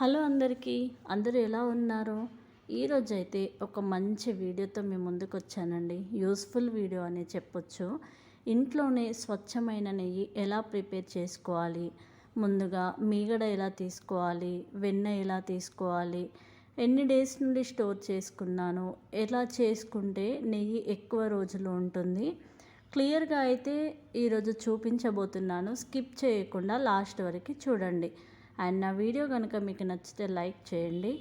Hello అందరికీ. అందరూ ఎలా ఉన్నారు? ఈరోజు అయితే ఒక మంచి వీడియోతో మేము ముందుకు వచ్చానండి యూస్ఫుల్ వీడియో అని చెప్పొచ్చు. ఇంట్లోనే స్వచ్ఛమైన నెయ్యి ఎలా ప్రిపేర్ చేసుకోవాలి? ముందుగా మీగడ ఎలా తీసుకోవాలి? వెన్న ఎలా తీసుకోవాలి? ఎన్ని డేస్ నుండి స్టోర్ చేసుకున్నాను? ఎలా చేసుకుంటే నెయ్యి ఎక్కువ రోజులు ఉంటుంది? క్లియర్గా అయితే ఈరోజు చూపించబోతున్నాను. స్కిప్ చేయకుండా లాస్ట్ వరకు చూడండి. అండ్ నా వీడియో కనుక మీకు నచ్చితే లైక్ చేయండి.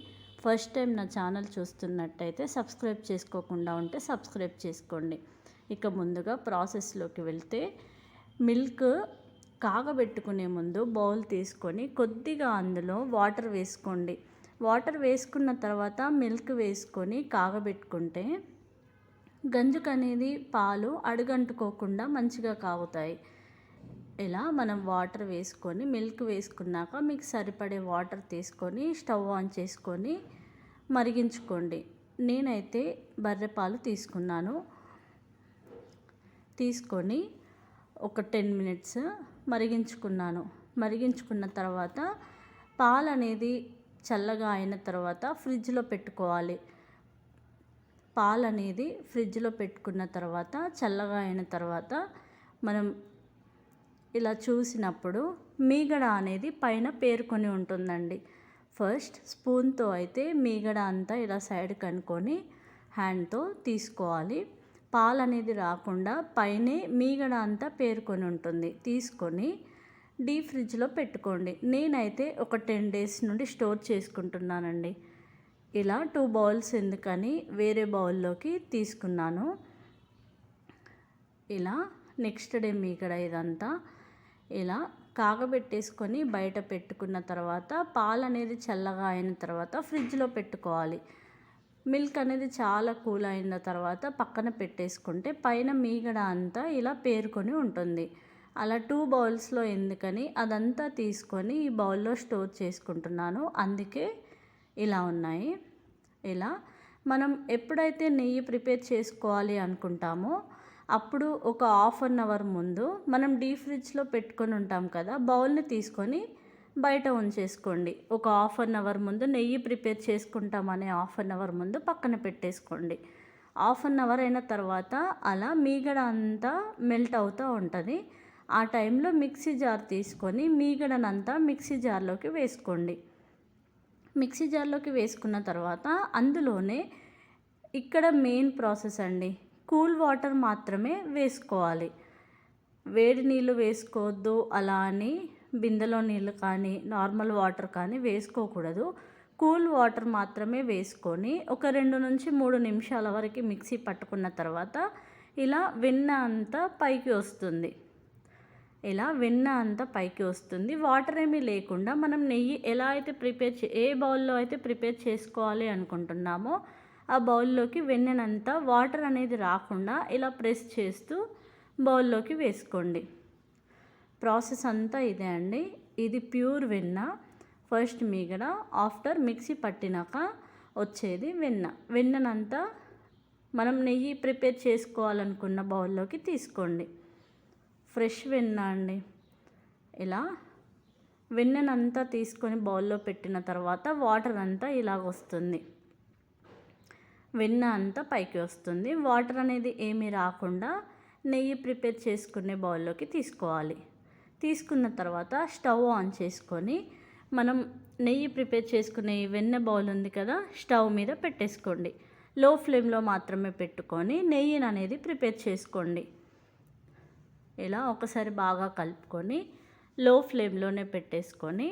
ఫస్ట్ టైం నా ఛానల్ చూస్తున్నట్టయితే సబ్స్క్రైబ్ చేసుకోకుండా ఉంటే సబ్స్క్రైబ్ చేసుకోండి. ఇక ముందుగా ప్రాసెస్లోకి వెళ్తే మిల్క్ కాగబెట్టుకునే ముందు బౌల్ తీసుకొని కొద్దిగా అందులో వాటర్ వేసుకోండి. వాటర్ వేసుకున్న తర్వాత మిల్క్ వేసుకొని కాగబెట్టుకుంటే గంజుకు అనేది పాలు అడుగంటుకోకుండా మంచిగా కాగుతాయి. ఇలా మనం వాటర్ వేసుకొని మిల్క్ వేసుకున్నాక మీకు సరిపడే వాటర్ తీసుకొని స్టవ్ ఆన్ చేసుకొని మరిగించుకోండి. నేనైతే బర్రె పాలు తీసుకున్నాను. తీసుకొని ఒక టెన్ మినిట్స్ మరిగించుకున్నాను. మరిగించుకున్న తర్వాత పాలు అనేది చల్లగా అయిన తర్వాత ఫ్రిడ్జ్లో పెట్టుకోవాలి. పాలు అనేది ఫ్రిడ్జ్లో పెట్టుకున్న తర్వాత చల్లగా అయిన తర్వాత మనం ఇలా చూసినప్పుడు మీగడ అనేది పైన పేరుకొని ఉంటుందండి. ఫస్ట్ స్పూన్తో అయితే మీగడ అంతా ఇలా సైడ్ కనుక్కొని హ్యాండ్తో తీసుకోవాలి. పాలు అనేది రాకుండా పైనే మీగడ అంతా పేరుకొని ఉంటుంది. తీసుకొని డీప్ ఫ్రిడ్జ్లో పెట్టుకోండి. నేనైతే ఒక టెన్ డేస్ నుండి స్టోర్ చేసుకుంటున్నానండి. ఇలా టూ బౌల్స్ ఎందుకని వేరే బౌల్లోకి తీసుకున్నాను. ఇలా నెక్స్ట్ డే మీగడ ఇదంతా ఇలా కాగబెట్టేసుకొని బయట పెట్టుకున్న తర్వాత పాలు అనేది చల్లగా అయిన తర్వాత ఫ్రిడ్జ్లో పెట్టుకోవాలి. మిల్క్ అనేది చాలా కూల్ అయిన తర్వాత పక్కన పెట్టేసుకుంటే పైన మీగడ అంతా ఇలా పేరుకొని ఉంటుంది. అలా టూ బౌల్స్లో ఎందుకని అదంతా తీసుకొని ఈ బౌల్లో స్టోర్ చేసుకుంటున్నాను. అందుకే ఇలా ఉన్నాయి. ఇలా మనం ఎప్పుడైతే నెయ్యి ప్రిపేర్ చేసుకోవాలి అనుకుంటామో అప్పుడు ఒక హాఫ్ అన్ అవర్ ముందు మనం డీ ఫ్రిడ్జ్లో పెట్టుకొని ఉంటాం కదా బౌల్ని తీసుకొని బయట ఉంచేసుకోండి. ఒక హాఫ్ అన్ అవర్ ముందు నెయ్యి ప్రిపేర్ చేసుకుంటామనే హాఫ్ అన్ అవర్ ముందు పక్కన పెట్టేసుకోండి. హాఫ్ అన్ అవర్ అయిన తర్వాత అలా మీగడ అంతా మెల్ట్ అవుతూ ఉంటుంది. ఆ టైంలో మిక్సీ జార్ తీసుకొని మీగడనంతా మిక్సీ జార్లోకి వేసుకోండి. మిక్సీ జార్లోకి వేసుకున్న తర్వాత అందులోనే ఇక్కడ మెయిన్ ప్రాసెస్ అండి కూల్ వాటర్ మాత్రమే వేసుకోవాలి. వేడి నీళ్ళు వేసుకోవద్దు అలా అని బిందెలో నీళ్ళు కానీ నార్మల్ వాటర్ కానీ వేసుకోకూడదు. కూల్ వాటర్ మాత్రమే వేసుకొని ఒక రెండు నుంచి మూడు నిమిషాల వరకు మిక్సీ పట్టుకున్న తర్వాత ఇలా వెన్న అంతా పైకి వస్తుంది. ఇలా వెన్న అంతా పైకి వస్తుంది. వాటర్ ఏమీ లేకుండా మనం నెయ్యి ఎలా అయితే ప్రిపేర్ చే ఏ బౌల్లో అయితే ప్రిపేర్ చేసుకోవాలి అనుకుంటున్నామో ఆ బౌల్లోకి వెన్నెనంతా వాటర్ అనేది రాకుండా ఇలా ప్రెస్ చేస్తూ బౌల్లోకి వేసుకోండి. ప్రాసెస్ అంతా ఇదే అండి. ఇది ప్యూర్ వెన్న. ఫస్ట్ మీగడ ఆఫ్టర్ మిక్సీ పట్టినాక వచ్చేది వెన్న. వెన్ననంతా మనం నెయ్యి ప్రిపేర్ చేసుకోవాలనుకున్న బౌల్లోకి తీసుకోండి. ఫ్రెష్ వెన్న అండి. ఇలా వెన్ననంతా తీసుకొని బౌల్లో పెట్టిన తర్వాత వాటర్ అంతా ఇలాగ వస్తుంది. వెన్న అంతా పైకి వస్తుంది. వాటర్ అనేది ఏమీ రాకుండా నెయ్యి ప్రిపేర్ చేసుకునే బౌల్లోకి తీసుకోవాలి. తీసుకున్న తర్వాత స్టవ్ ఆన్ చేసుకొని మనం నెయ్యి ప్రిపేర్ చేసుకునే వెన్న బౌల్ ఉంది కదా స్టవ్ మీద పెట్టేసుకోండి. లో ఫ్లేమ్లో మాత్రమే పెట్టుకొని నెయ్యిని అనేది ప్రిపేర్ చేసుకోండి. ఇలా ఒకసారి బాగా కలుపుకొని లో ఫ్లేమ్లోనే పెట్టేసుకొని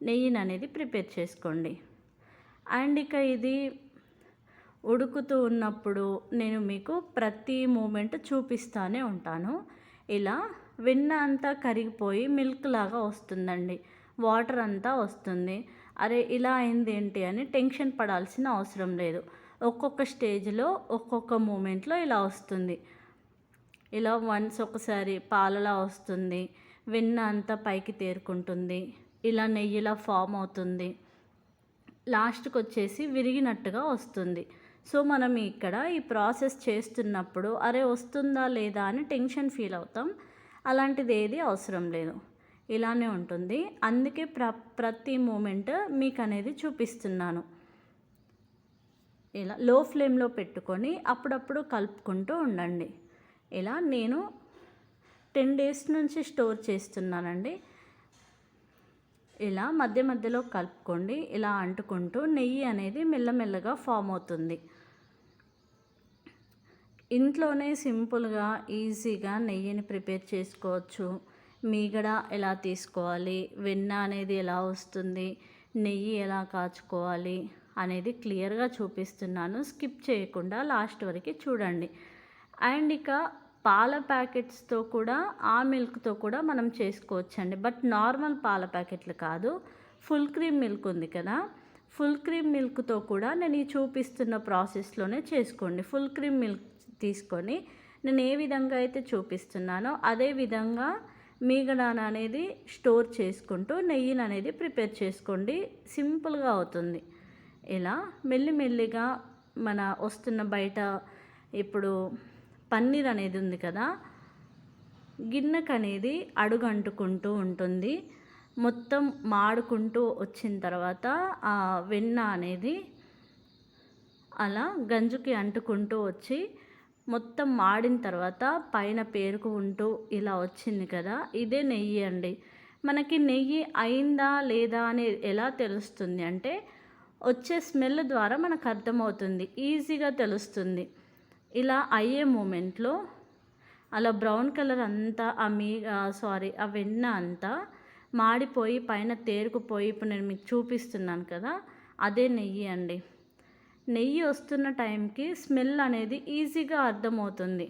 నెయ్యిని అనేది ప్రిపేర్ చేసుకోండి. అండ్ ఇక ఇది ఉడుకుతూ ఉన్నప్పుడు నేను మీకు ప్రతి మూమెంట్ చూపిస్తూనే ఉంటాను. ఇలా వెన్న అంతా కరిగిపోయి మిల్క్ లాగా వస్తుందండి. వాటర్ అంతా వస్తుంది. అరే ఇలా అయింది ఏంటి అని టెన్షన్ పడాల్సిన అవసరం లేదు. ఒక్కొక్క స్టేజ్లో ఒక్కొక్క మూమెంట్లో ఇలా వస్తుంది. ఇలా వన్స్ ఒకసారి పాలలా వస్తుంది. వెన్న అంతా పైకి తేరుకుంటుంది. ఇలా నెయ్యిలా ఫామ్ అవుతుంది. లాస్ట్కి వచ్చేసి విరిగినట్టుగా వస్తుంది. సో మనం ఇక్కడ ఈ ప్రాసెస్ చేస్తున్నప్పుడు అరే వస్తుందా లేదా అని టెన్షన్ ఫీల్ అవుతాం. అలాంటిది ఏది అవసరం లేదు. ఇలానే ఉంటుంది. అందుకే ప్ర ప్రతి మూమెంట్ మీకు అనేది చూపిస్తున్నాను. ఇలా లో ఫ్లేమ్లో పెట్టుకొని అప్పుడప్పుడు కలుపుకుంటూ ఉండండి. ఇలా నేను టెన్ డేస్ నుంచి స్టోర్ చేస్తున్నానండి. ఇలా మధ్య మధ్యలో కలుపుకోండి. ఇలా అంటుకుంటూ నెయ్యి అనేది మెల్లమెల్లగా ఫామ్ అవుతుంది. ఇంట్లోనే సింపుల్గా ఈజీగా నెయ్యిని ప్రిపేర్ చేసుకోవచ్చు. మీగడ ఎలా తీసుకోవాలి? వెన్న అనేది ఎలా వస్తుంది? నెయ్యి ఎలా కాచుకోవాలి? అనేది క్లియర్గా చూపిస్తున్నాను. స్కిప్ చేయకుండా లాస్ట్ వరకు చూడండి. అండ్ ఇక పాల ప్యాకెట్స్తో కూడా ఆ మిల్క్తో కూడా మనం చేసుకోవచ్చండి. బట్ నార్మల్ పాల ప్యాకెట్లు కాదు. ఫుల్ క్రీమ్ మిల్క్ ఉంది కదా. ఫుల్ క్రీమ్ మిల్క్తో కూడా నేను ఈ చూపిస్తున్న ప్రాసెస్లోనే చేసుకోండి. ఫుల్ క్రీమ్ మిల్క్ తీసుకొని నేను ఏ విధంగా అయితే చూపిస్తున్నానో అదే విధంగా మీగడాన అనేది స్టోర్ చేసుకుంటూ నెయ్యిని అనేది ప్రిపేర్ చేసుకోండి. సింపుల్గా అవుతుంది. ఇలా మెల్లిమెల్లిగా మన వస్తున్న బయట ఇప్పుడు పన్నీర్ అనేది ఉంది కదా గిన్నెకు అనేది అడుగు అంటుకుంటూ ఉంటుంది. మొత్తం మాడుకుంటూ వచ్చిన తర్వాత ఆ వెన్న అనేది అలా గంజుకి అంటుకుంటూ వచ్చి మొత్తం మాడిన తర్వాత పైన పేరుకు ఉంటూ ఇలా వచ్చింది కదా ఇదే నెయ్యి అండి. మనకి నెయ్యి అయిందా లేదా అని ఎలా తెలుస్తుంది అంటే వచ్చే స్మెల్ ద్వారా మనకు అర్థమవుతుంది ఈజీగా తెలుస్తుంది. ఇలా అయ్యే మూమెంట్లో అలా బ్రౌన్ కలర్ అంతా ఆ మీ సారీ ఆ వెన్న అంతా మాడిపోయి పైన తేరుకుపోయి ఇప్పుడు నేను మీకు చూపిస్తున్నాను కదా అదే నెయ్యి అండి. నెయ్యి వస్తున్న టైంకి స్మెల్ అనేది ఈజీగా అర్థమవుతుంది.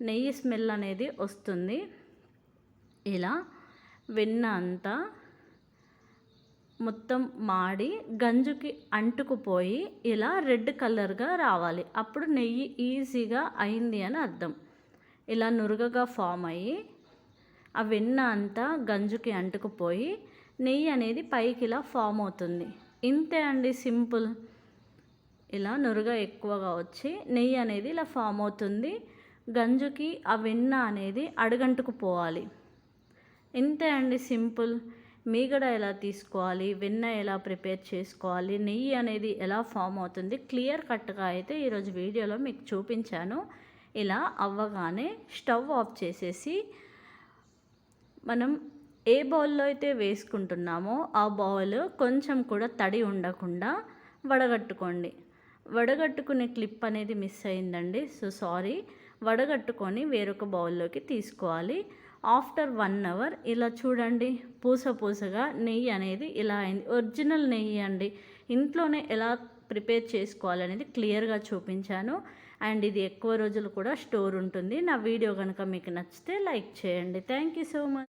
నెయ్యి స్మెల్ అనేది వస్తుంది. ఇలా వెన్న అంతా మొత్తం మాడి గంజుకి అంటుకుపోయి ఇలా రెడ్ కలర్గా రావాలి. అప్పుడు నెయ్యి ఈజీగా అయింది అని అర్థం. ఇలా నురగగా ఫామ్ అయ్యి ఆ వెన్న అంతా గంజుకి అంటుకుపోయి నెయ్యి అనేది పైకి ఇలా ఫామ్ అవుతుంది. ఇంతే అండి సింపుల్. ఇలా నురుగ ఎక్కువగా వచ్చి నెయ్యి అనేది ఇలా ఫామ్ అవుతుంది. గంజుకి ఆ వెన్న అనేది అడుగంటుకుపోవాలి ఇంతే అండి సింపుల్. మీగడ ఎలా తీసుకోవాలి? వెన్న ఎలా ప్రిపేర్ చేసుకోవాలి? నెయ్యి అనేది ఎలా ఫామ్ అవుతుంది? క్లియర్ కట్గా అయితే ఈరోజు వీడియోలో మీకు చూపించాను. ఇలా అవ్వగానే స్టవ్ ఆఫ్ చేసేసి మనం ఏ బౌల్లో అయితే వేసుకుంటున్నామో ఆ బౌల్ కొంచెం కూడా తడి ఉండకుండా వడగట్టుకోండి. వడగట్టుకునే క్లిప్ అనేది మిస్ అయిందండి. So sorry. వడగట్టుకొని వేరొక బౌల్లోకి తీసుకోవాలి. ఆఫ్టర్ వన్ అవర్ ఇలా చూడండి. పూస పూసగా నెయ్యి అనేది ఇలా అయింది. ఒరిజినల్ నెయ్యి అండి. ఇంట్లోనే ఎలా ప్రిపేర్ చేసుకోవాలనేది క్లియర్గా చూపించాను. అండ్ ఇది ఎక్కువ రోజులు కూడా స్టోర్ ఉంటుంది. నా వీడియో కనుక మీకు నచ్చితే లైక్ చేయండి. Thank you so much.